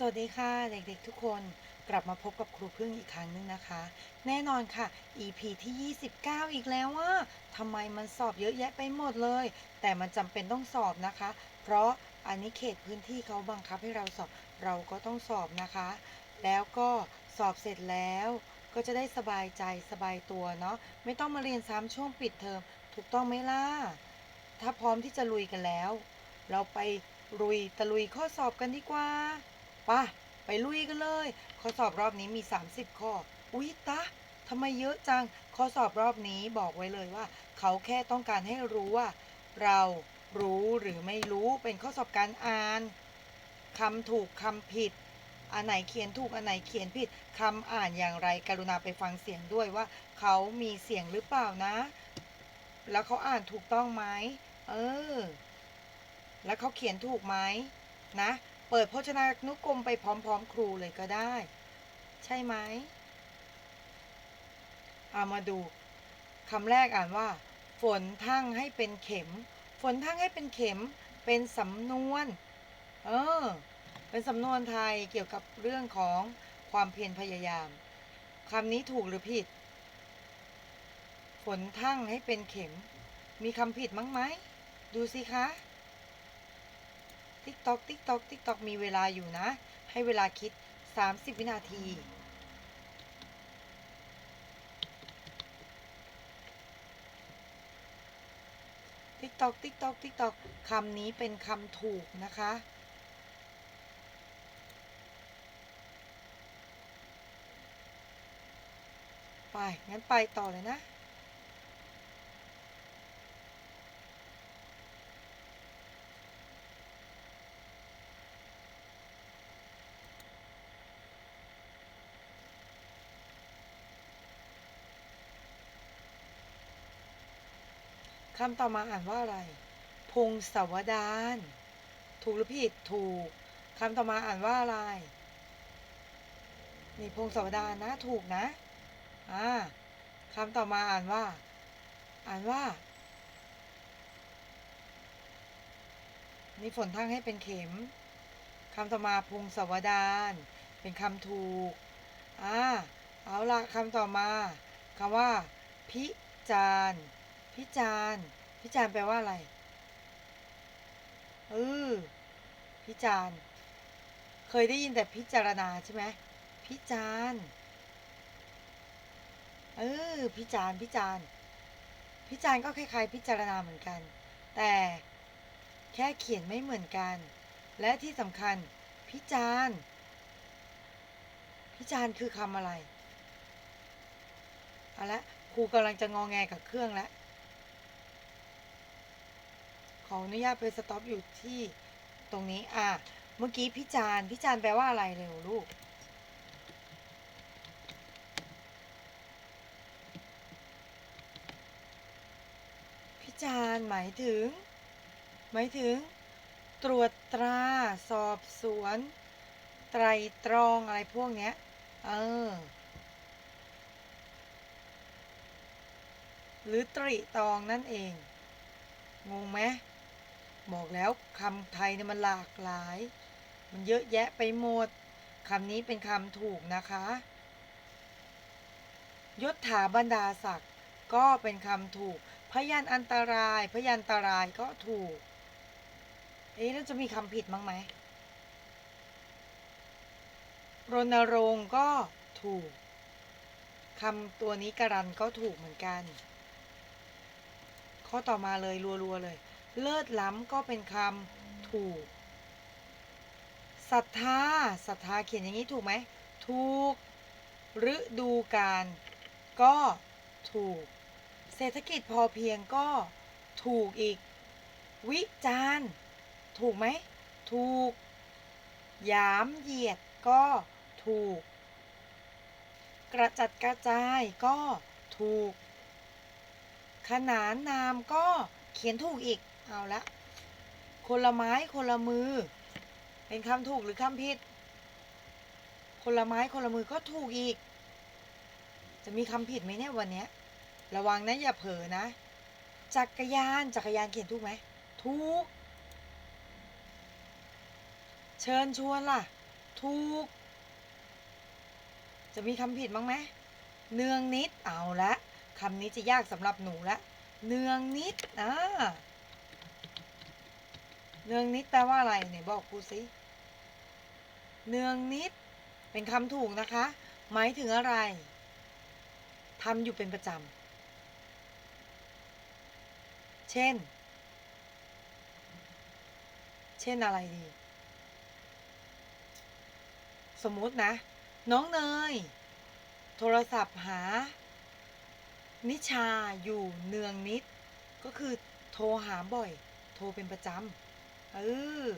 สวัสดีค่ะเด็กๆทุกคนกลับมาพบกับครูพึ่งอีกครั้งหนึงนะคะ แน่นอนค่ะ EP ที่ 29 อีกแล้วว่าทำไมมันสอบเยอะแยะไปหมดเลย แต่มันจำเป็นต้องสอบนะคะ เพราะอันนี้เขตพื้นที่เขาบังคับให้เราสอบเราก็ต้องสอบนะคะ แล้วก็สอบเสร็จแล้วก็จะได้สบายใจสบายตัวเนาะไม่ต้องมาเรียนซ้ำช่วงปิดเทอมถูกต้องไหมล่ะถ้าพร้อมที่จะลุยกันแล้ว เราไปลุยตะลุยข้อสอบกันดีกว่า ป่ะ ไปลุยกันเลย ข้อสอบรอบนี้มี 30 ข้อ อุ๊ยตะทำไมเยอะจัง ข้อสอบรอบนี้บอกไว้เลยว่า เขาแค่ต้องการให้รู้ว่า เรารู้หรือไม่รู้เป็นข้อสอบการอ่านคำถูกคำผิด อันไหนเขียนถูกอันไหนเขียนผิดคำอ่านอย่างไร กรุณาไปฟังเสียงด้วยว่า เขามีเสียงหรือเปล่านะ แล้วเขาอ่านถูกต้องไหมเออ แล้วเขาเขียนถูกไหมนะ เปิดพจนานุกรมไปพร้อมๆ ครูเลยก็ได้ ใช่ไหมเอามาดูคำแรกอ่านว่า ฝนทั้งให้เป็นเข็ม ฝนทั้งให้เป็นเข็ม เป็นสำนวน เออ เป็นสำนวนไทยเกี่ยวกับเรื่องของความเพียรพยายามคำนี้ถูกหรือผิด ฝนทั้งให้เป็นเข็ม มีคำผิดมั้งไหม ดูสิคะ ติ๊กตอกติ๊กตอกติ๊กตอกมีเวลาอยู่นะ ให้เวลาคิด 30 วินาทีติ๊กตอกติ๊กตอกติ๊กตอกคำนี้เป็นคำถูกนะคะ ไป งั้นไปต่อเลยนะ คำต่อมาอ่านว่าอะไร พงศาวดาร ถูกหรือผิด ถูก คำต่อมาอ่านว่าอะไร นี่พงศาวดารนะ ถูกนะ อ่าคำต่อมาอ่านว่า อ่านว่า นี่ฝนทั้งให้เป็นเข็ม คำต่อมาพงศาวดาร เป็นคำถูก อ่า เอาละคำต่อมาคำว่า พิจารณ์ พิจารณ์ พิจารณ์แปลว่าอะไรเออพิจารณ์ เคยได้ยินแต่พิจารณาใช่ไหมพิจารณ์เออพิจารณ์พิจารณ์ พิจารณ์ก็คล้ายๆ พิจารณาเหมือนกัน แต่แค่เขียนไม่เหมือนกัน และที่สำคัญ พิจารณ์ พิจารณ์คือคำอะไรเอาละครูกำลังจะงองแงกับเครื่องแล้ว ขออนุญาตไปสต็อปอยู่ที่ตรงนี้ อะ เมื่อกี้พิจารณ์พิจารณ์แปลว่าอะไรเร็วลูกพิจาร์หมายถึง หมายถึง ตรวจตรา สอบสวน ไตรตรองอะไรพวกเนี้ย เออ หรือตริตรองนั่นเอง งงไหม บอกแล้วคำไทยเนี่ยมันหลากหลาย มันเยอะแยะไปหมดคำนี้เป็นคำถูกนะคะ ยศถาบรรดาศักดิ์ก็เป็นคำถูก พยานอันตราย พยานตรายก็ถูก เอ๊ะแล้วจะมีคำผิดมั้งไหมรณรงค์ก็ถูกคำตัวนี้การันก็ถูกเหมือนกัน ข้อต่อมาเลยรัวๆเลย เลิศล้ำก็เป็นคำถูกศรัทธาศรัทธาเขียนอย่างนี้ถูกไหมถูกฤดูการก็ถูก เศรษฐกิจพอเพียงก็ถูกอีก วิจารณ์ถูกไหมถูกยามเหยียดก็ถูก กระจัดกระจายก็ถูก ขนานนามก็เขียนถูกอีก เอาละ คนละไม้คนละมือ เป็นคำถูกหรือคำผิด คนละไม้คนละมือก็ถูกอีก จะมีคำผิดไหมเนี่ยวันนี้ระวังนะอย่าเผลอนะ จักรยานจักรยานเขียนถูกไหมถูก เชิญชวนล่ะ ถูก จะมีคำผิดบ้างไหมเนืองนิดเอาละคำนี้จะยากสำหรับหนูละ เนืองนิดอ่า เนืองนิดแปลว่าอะไรไหนบอกครูสิเนืองนิด เป็นคำถูกนะคะ หมายถึงอะไรทำอยู่เป็นประจำ เช่น เช่นอะไรดี สมมุตินะ น้องเนย โทรศัพท์หา นิชาอยู่เนืองนิด ก็คือโทรหาบ่อย โทรเป็นประจำ เออ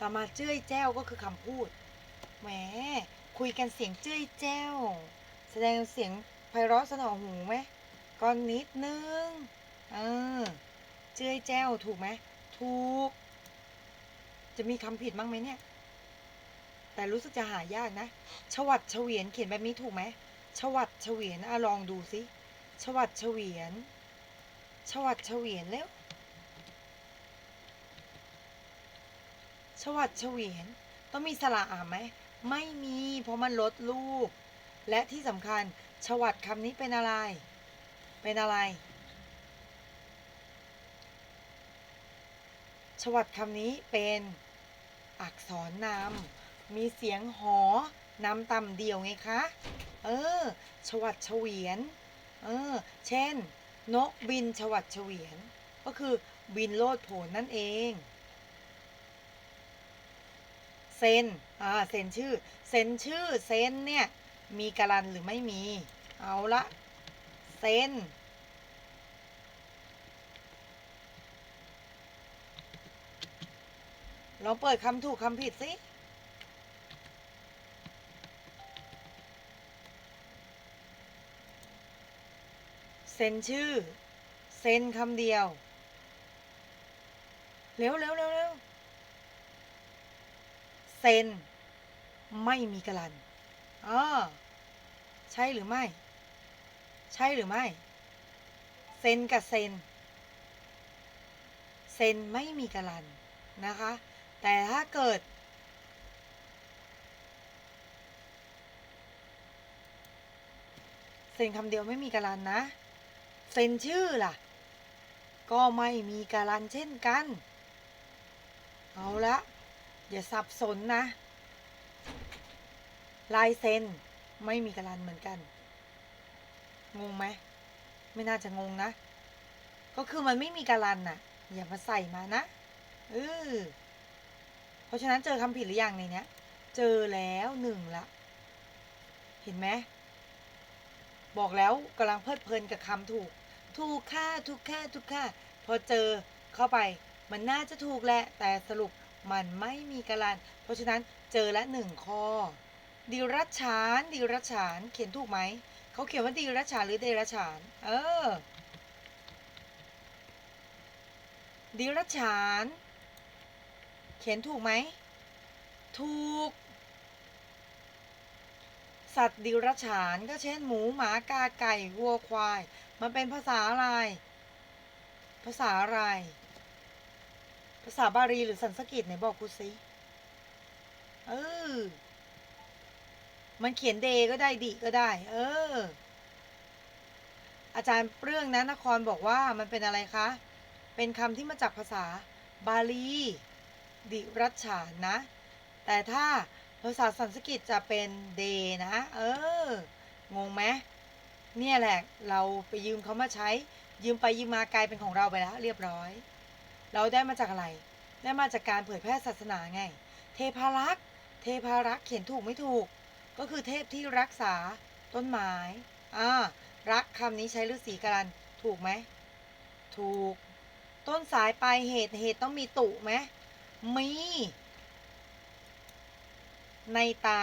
ต่อมาเจ้ยแจ้วก็คือคำพูด แหม คุยกันเสียงเจ้ยแจ้ว แสดงเสียงไพเราะสนอหูไหมก็นิดนึง เออ เจ้ยแจ้วถูกไหม ถูก จะมีคำผิดบ้างไหมเนี่ย แต่รู้สึกจะหายากนะ ชวัดเฉวียนเขียนแบบนี้ถูกไหม ชวัดเฉวียนอะลองดูสิชวัดเฉวียนชวัดเฉวียนแล้วชวัดเฉวียนต้องมีสระอ่าไหม ไม่มี เพราะมันลดรูปและที่สำคัญชวัดคำนี้เป็นอะไร เป็นอะไรชวัดคำนี้เป็นอักษรนำมีเสียงหอนำต่ำเดียวไงคะ เออ ชวัดเฉวียน เออ เช่น นกบินชวัดเฉวียน ก็คือบินโลดโผนนั่นเอง เซน อ่า เซนชื่อ เซนชื่อ เซนเนี่ย มีการันหรือไม่มี เอาละ เซนลองเปิดคำถูกคำผิดสิ ซ็นชื่อ เซ็นคำเดียว เร็วเร็วเร็วเร็วเซ็น ไม่มีกะลันอ๋อใช่หรือไม่ ใช่หรือไม่ เซ็นกับเซ็น เซ็นไม่มีกะลันนะคะ แต่ถ้าเกิดเซ็นคำเดียวไม่มีการันนะ เซ็นชื่อล่ะ ก็ไม่มีการันเช่นกัน เอาละอย่าสับสนนะ ลายเซ็นไม่มีการันเหมือนกัน งงไหม ไม่น่าจะงงนะ ก็คือมันไม่มีการันน่ะ อย่ามาใส่มานะเออเพราะฉะนั้นเจอคำผิดหรือยังในเนี้ย เจอแล้วหนึ่งละ เห็นไหมบอกแล้วกำลังเพลิดเพลินกับคำถูก ถูกค่าถูกค่าถูกค่าพอเจอเข้าไปมันน่าจะถูกแหละ แต่สรุปมันไม่มีการัน เพราะฉะนั้นเจอละหนึ่งข้อดิรัชานดิรัชานเขียนถูกไหม เขาเขียนว่าดิรัชานหรือเดรัชาน เออดิรัชาน เขียนถูกไหม ถูก สัตว์ดิรัจฉานก็เช่นหมูหมากาไก่วัวควาย มันเป็นภาษาอะไร ภาษาอะไร ภาษาบาลีหรือสันสกฤตไหนบอกกูสิ เออ มันเขียนเดก็ได้ดิก็ได้ เออ อาจารย์เปรื่องนะนครบอกว่ามันเป็นอะไรคะ เป็นคำที่มาจากภาษาบาลี ดิรัจฉานนะ แต่ถ้าภาษาสันสกฤตจะเป็นเดนะ เออ งงไหม เนี่ยแหละเราไปยืมเขามาใช้ ยืมไปยืมมากลายเป็นของเราไปแล้ว เรียบร้อย เราได้มาจากอะไร ได้มาจากการเผยแพร่ศาสนาไง เทพารักษ์เทพารักษ์เขียนถูกไม่ถูก ก็คือเทพที่รักษาต้นไม้อ่ารักคำนี้ใช้ฤาษีกันถูกไหมถูก ต้นสายปลายเหตุเหตุต้องมีตุไหมมี ในตา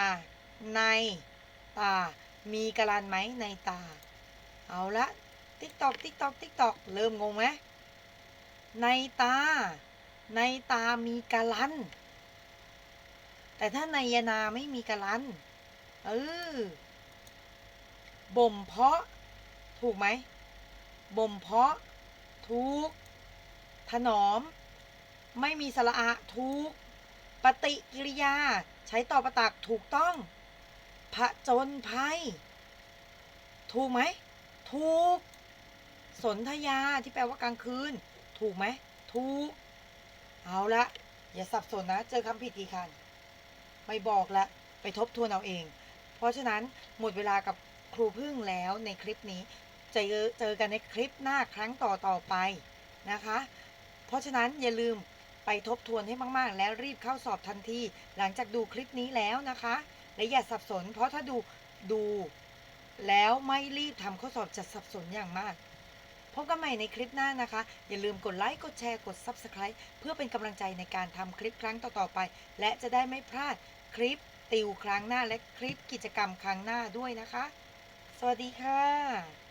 ในตา มีกรันไหมในตา เอาละติ๊กตอกติ๊กตอกติ๊กตอกเริ่มงงไหมในตา ในตามีกรัน แต่ถ้าในยนาไม่มีกรันเออบ่มเพาะ ถูกไหมบ่มเพาะถูกถนอม ไม่มีสระอะถูกปฏิกิริยา ใช้ต่อประตักถูกต้อง ผจญภัย ถูกไหม ถูก สนธยาที่แปลว่ากลางคืน ถูกไหม ถูก เอาละ อย่าสับสนนะ เจอคำผิดกี่คัน ไม่บอกละ ไปทบทวนเอาเอง เพราะฉะนั้นหมดเวลากับครูพึ่งแล้วในคลิปนี้เจอเจอกันในคลิปหน้าครั้งต่อต่อไปนะคะ เพราะฉะนั้นอย่าลืมไปทบทวนให้มาก ๆ แล้วรีบเข้าสอบทันที หลังจากดูคลิปนี้แล้วนะคะ และอย่าสับสน เพราะถ้าดูดูแล้วไม่รีบทำข้อสอบจะสับสนอย่างมาก พบกันใหม่ในคลิปหน้านะคะ อย่าลืมกดไลค์กดแชร์กด Subscribe เพื่อเป็นกำลังใจในการทำคลิปครั้งต่อๆไป และจะได้ไม่พลาดคลิปติวครั้งหน้าและคลิปกิจกรรมครั้งหน้าด้วยนะคะ สวัสดีค่ะ